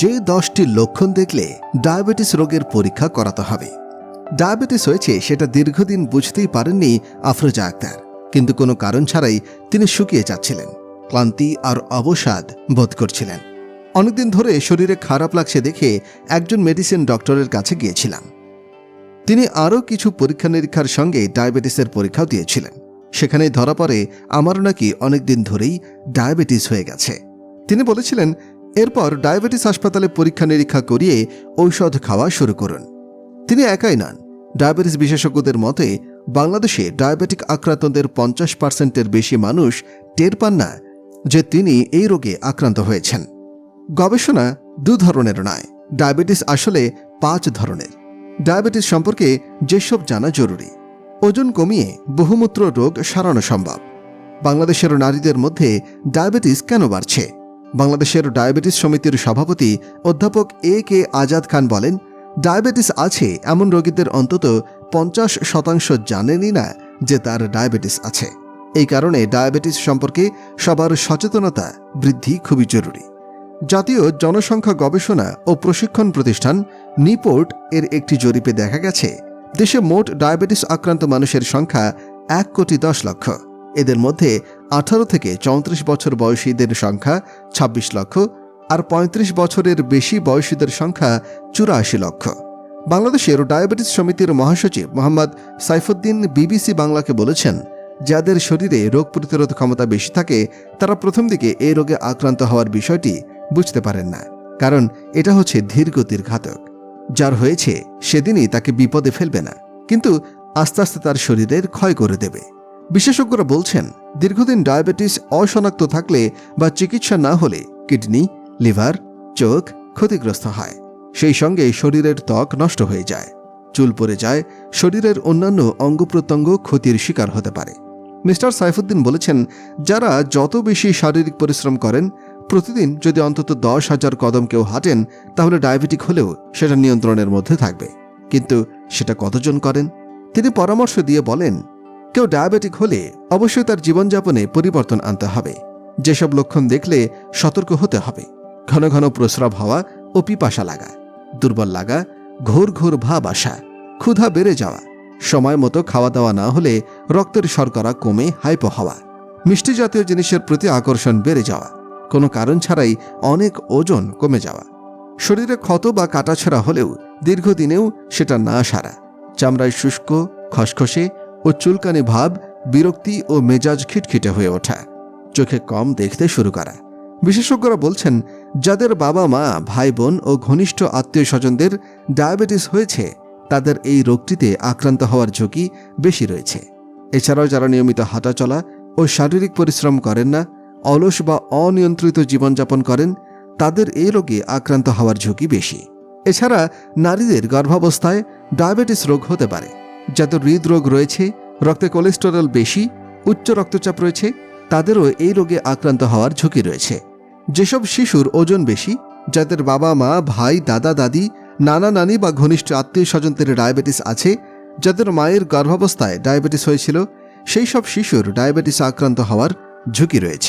যে দশটি লক্ষণ দেখলে ডায়াবেটিস রোগের পরীক্ষা করাতে হবে। ডায়াবেটিস হয়েছে সেটা দীর্ঘদিন বুঝতেই পারেননি আফরোজা আক্তার কিন্তু কোনো কারণ ছাড়াই তিনি শুকিয়ে যাচ্ছিলেন, ক্লান্তি আর অবসাদ বোধ করছিলেন। অনেকদিন ধরে শরীরে খারাপ লাগছে দেখে একজন মেডিসিন ডক্টরের কাছে গিয়েছিলাম। তিনি আরও কিছু পরীক্ষা নিরীক্ষার সঙ্গে ডায়াবেটিসের পরীক্ষাও দিয়েছিলেন। সেখানেই ধরা পড়ে, আমারও নাকি অনেকদিন ধরেই ডায়াবেটিস হয়ে গেছে। তিনি বলেছিলেন এরপর ডায়াবেটিস হাসপাতালে পরীক্ষা নিরীক্ষা করিয়ে ঔষধ খাওয়া শুরু করুন। তিনি একাই নন। ডায়াবেটিস বিশেষজ্ঞদের মতে, বাংলাদেশে ডায়াবেটিক আক্রান্তদের পঞ্চাশ পার্সেন্টের বেশি মানুষ টের পান না যে তিনি এই রোগে আক্রান্ত হয়েছেন। গবেষণা দু ধরনের নয়। ডায়াবেটিস আসলে পাঁচ ধরনের। ডায়াবেটিস সম্পর্কে যেসব জানা জরুরি, ওজন কমিয়ে বহুমূত্র রোগ সারানো সম্ভব। বাংলাদেশের নারীদের মধ্যে ডায়াবেটিস কেন বাড়ছে? বাংলাদেশের ডায়াবেটিস সমিতির সভাপতি অধ্যাপক এ কে আজাদ খান বলেন, ডায়াবেটিস আছে, এমন রোগীদের অন্তত পঞ্চাশ শতাংশ জানেনই না যে তার ডায়াবেটিস আছে। এই কারণে ডায়াবেটিস সম্পর্কে সবার সচেতনতা বৃদ্ধি খুবই জরুরি। জাতীয় জনসংখ্যা গবেষণা ও প্রশিক্ষণ প্রতিষ্ঠান নিপোর্ট এর একটি জরিপে দেখা গেছে, দেশে মোট ডায়াবেটিস আক্রান্ত মানুষের সংখ্যা এক কোটি দশ লক্ষ। এদের মধ্যে আঠারো থেকে চৌত্রিশ বছর বয়সীদের সংখ্যা ২৬ লক্ষ আর ৩৫ বছরের বেশি বয়সীদের সংখ্যা চুরাশি লক্ষ। বাংলাদেশের ডায়াবেটিস সমিতির মহাসচিব মোহাম্মদ সাইফুদ্দিন বিবিসি বাংলাকে বলেছেন, যাদের শরীরে রোগ প্রতিরোধ ক্ষমতা বেশি থাকে, তারা প্রথম দিকে এই রোগে আক্রান্ত হওয়ার বিষয়টি বুঝতে পারেন না, কারণ এটা হচ্ছে ধীরগতির ঘাতক। যার হয়েছে, সেদিনই তাকে বিপদে ফেলবে না, কিন্তু আস্তে আস্তে তার শরীরের ক্ষয় করে দেবে। বিশেষজ্ঞরা বলছেন, দীর্ঘদিন ডায়াবেটিস অশনাক্ত থাকলে বা চিকিৎসা না হলে কিডনি, লিভার, চোখ ক্ষতিগ্রস্ত হয়। সেই সঙ্গে শরীরের ত্বক নষ্ট হয়ে যায়। চুল পড়ে যায়, শরীরের অন্যান্য অঙ্গ প্রত্যঙ্গ ক্ষতির শিকার হতে পারে। মিস্টার সাইফুদ্দিন বলেছেন, যারা যত বেশি শারীরিক পরিশ্রম করেন, প্রতিদিন যদি অন্তত দশ হাজার কদম কেউ হাঁটেন, তাহলে ডায়াবেটিক হলেও সেটা নিয়ন্ত্রণের মধ্যে থাকবে। কিন্তু সেটা কতজন করেন? তিনি পরামর্শ দিয়ে বলেন কেউ ডায়াবেটিক হলে অবশ্যই তার জীবনযাপনে পরিবর্তন আনতে হবে। যেসব লক্ষণ দেখলে সতর্ক হতে হবে। ঘন ঘন প্রস্রাব হওয়া ও পিপাসা লাগা, দুর্বল লাগা, ঘোর ঘোর ভাব আসা, ক্ষুধা বেড়ে যাওয়া, সময় মতো খাওয়া দাওয়া না হলে রক্তের শর্করা কমে হাইপো হওয়া, মিষ্টি জাতীয় জিনিসের প্রতি আকর্ষণ বেড়ে যাওয়া, কোনো কারণ ছাড়াই অনেক ওজন কমে যাওয়া। শরীরে ক্ষত বা কাটাছড়া হলেও দীর্ঘদিনেও সেটা না সারা। চামড়ায় শুষ্ক, খসখসে ও চুলকানি ভাব, বিরক্তি ও মেজাজ খিটখিটে হয়ে ওঠা। চোখে কম দেখতে শুরু করা। বিশেষজ্ঞরা বলছেন, যাদের বাবা মা ভাই বোন ও ঘনিষ্ঠ আত্মীয় স্বজনদের ডায়াবেটিস হয়েছে, তাদের এই রোগটিতে আক্রান্ত হওয়ার ঝুঁকি বেশি রয়েছে। এছাড়াও যারা নিয়মিত হাঁটাচলা ও শারীরিক পরিশ্রম করেন না, অলস বা অনিয়ন্ত্রিত জীবনযাপন করেন, তাদের এই রোগে আক্রান্ত হওয়ার ঝুঁকি বেশি। এছাড়া নারীদের গর্ভাবস্থায় ডায়াবেটিস রোগ হতে পারে। যাদের হৃদরোগ রয়েছে, রক্তে কোলেস্টেরল বেশি, উচ্চ রক্তচাপ রয়েছে, তাদেরও এই রোগে আক্রান্ত হওয়ার ঝুঁকি রয়েছে। যেসব শিশুর ওজন বেশি, যাদের বাবা মা, ভাই, দাদা, দাদি, নানা নানি বা ঘনিষ্ঠ আত্মীয় স্বজনদের ডায়াবেটিস আছে, যাদের মায়ের গর্ভাবস্থায় ডায়াবেটিস হয়েছিল, সেই সব শিশুর ডায়াবেটিস আক্রান্ত হওয়ার ঝুঁকি রয়েছে।